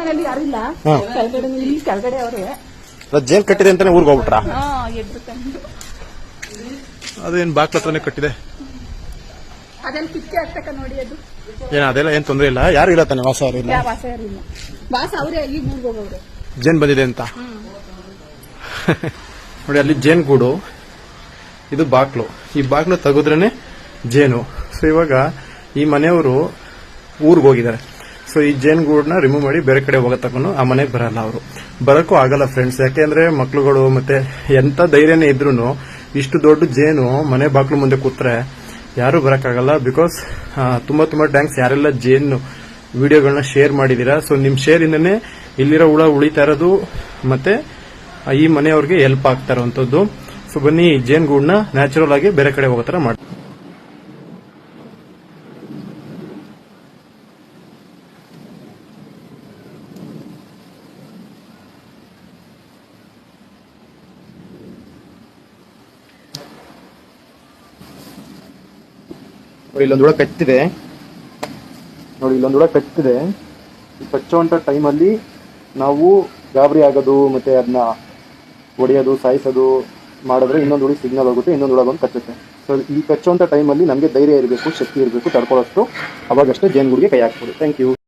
ಮನೇಲಿ ಯಾರಿಲ್ಲ. ಹಾ. ಕೆಳಗಡೆ ಇಲ್ಲಿ ಕೆಳಗಡೆ ಅವ್ರೆ. ಕಟ್ಟಿದೆ ಅಂತಾನೆ ಊರಿಗೆ ಹೋಗ್ಬಿಟ್ರ? ಹಾ ಎದ್ದು ತಂದು. ಅದೇನ್ ಬಾಕ್ಲ ಹತ್ರನೇ ಕಟ್ಟಿದೆ? ಅದೆಲ್ಲ ಕಿಕ್ಕೆ ಹಾಕ್ತಕ್ಕ ನೋಡಿ ಅದು. ಏನ್ ಅದೆಲ್ಲ ಏನ್ ತೊಂದ್ರೆ ಇಲ್ಲ? ಯಾರು ಇಲ್ಲ ತಾನೆ? ವಾಸ ಯಾ ಯಾರಿಲ್ಲ ವಾಸ ಅವ್ರೆ ಈಗ ಊರ್ಗ್ ಹೋಗವ್ರೆ. ಜೇನ್ ಬಂದಿದೆ ಅಂತ? ನೋಡಿ ಅಲ್ಲಿ ಜೇನ್ ಗೂಡು. ಇದು ಬಾಕ್ಲು. ಈ ಬಾಕ್ಲು ತೆಗೆದ್ರೇನೆ ಜೇನು. ಸೊ ಇವಾಗ ಈ ಮನೆಯವರು ಊರಿಗೆ ಹೋಗಿದ್ದಾರೆ. ಸೊ ಈ ಜೇನ್ ಗೂಡ್ನ ರಿಮೂವ್ ಮಾಡಿ ಬೇರೆ ಕಡೆ ಹೋಗೋ ತಕೊಂಡು ಆ ಮನೆಗೆ ಬರಲ್ಲ ಅವರು. ಬರಕ್ಕೂ ಆಗಲ್ಲ ಫ್ರೆಂಡ್ಸ್ ಯಾಕೆಂದ್ರೆ ಮಕ್ಳುಗಳು ಮತ್ತೆ ಎಂತ ಧೈರ್ಯನೇ ಇದ್ರು ಇಷ್ಟು ದೊಡ್ಡ ಜೇನು ಮನೆ ಬಾಕ್ಲು ಮುಂದೆ ಕೂತ್ರೆ ಯಾರು ಬರಕ್ಕಾಗಲ್ಲ ಬಿಕಾಸ್ ತುಂಬಾ ತುಂಬಾ ಟ್ಯಾಂಕ್ಸ್ ಯಾರೆಲ್ಲ ಜೇನು ವಿಡಿಯೋಗಳನ್ನ ಶೇರ್ ಮಾಡಿದೀರಾ. ಸೊ ನಿಮ್ ಶೇರ್ ಇಂದನೆ ಇಲ್ಲಿರೋ ಹುಳ ಉಳಿತಾ ಇರೋದು ಮತ್ತೆ ಈ ಮನೆಯವ್ರಿಗೆ ಹೆಲ್ಪ್ ಆಗ್ತಾ ಇರೋವಂಥದ್ದು. ಸೊ ಬನ್ನಿ ಜೇನ್ ಗೂಡ್ನ ನ್ಯಾಚುರಲ್ ಆಗಿ ಬೇರೆ ಕಡೆ ಹೋಗೋ ತರ ಮಾಡಿ ಇಲ್ಲೊಂದು ಹುಳ ಕಚ್ಚಿದೆ. ನೋಡಿ, ಇಲ್ಲೊಂದು ಹುಳ ಈ ಕಚ್ಚುವಂತ ಟೈಮಲ್ಲಿ ನಾವು ಗಾಬರಿ ಆಗೋದು, ಮತ್ತೆ ಅದನ್ನ ಹೊಡೆಯೋದು ಸಾಯಿಸೋದು ಮಾಡಿದ್ರೆ ಇನ್ನೊಂದು ಹುಳಿ ಸಿಗ್ನಲ್ ಹೋಗುತ್ತೆ, ಇನ್ನೊಂದು ಹುಳ ಬಂದು ಕಚ್ಚುತ್ತೆ. ಸೊ ಈ ಕಚ್ಚುವಂತ ಟೈಮಲ್ಲಿ ನಮಗೆ ಧೈರ್ಯ ಇರಬೇಕು, ಶಕ್ತಿ ಇರಬೇಕು, ತಡ್ಕೊಳ್ಳೋಷ್ಟು ಅವಾಗಷ್ಟೇ ಜೇನುಗೂಡಿಗೆ ಕೈ ಹಾಕ್ಬೋದು. Thank you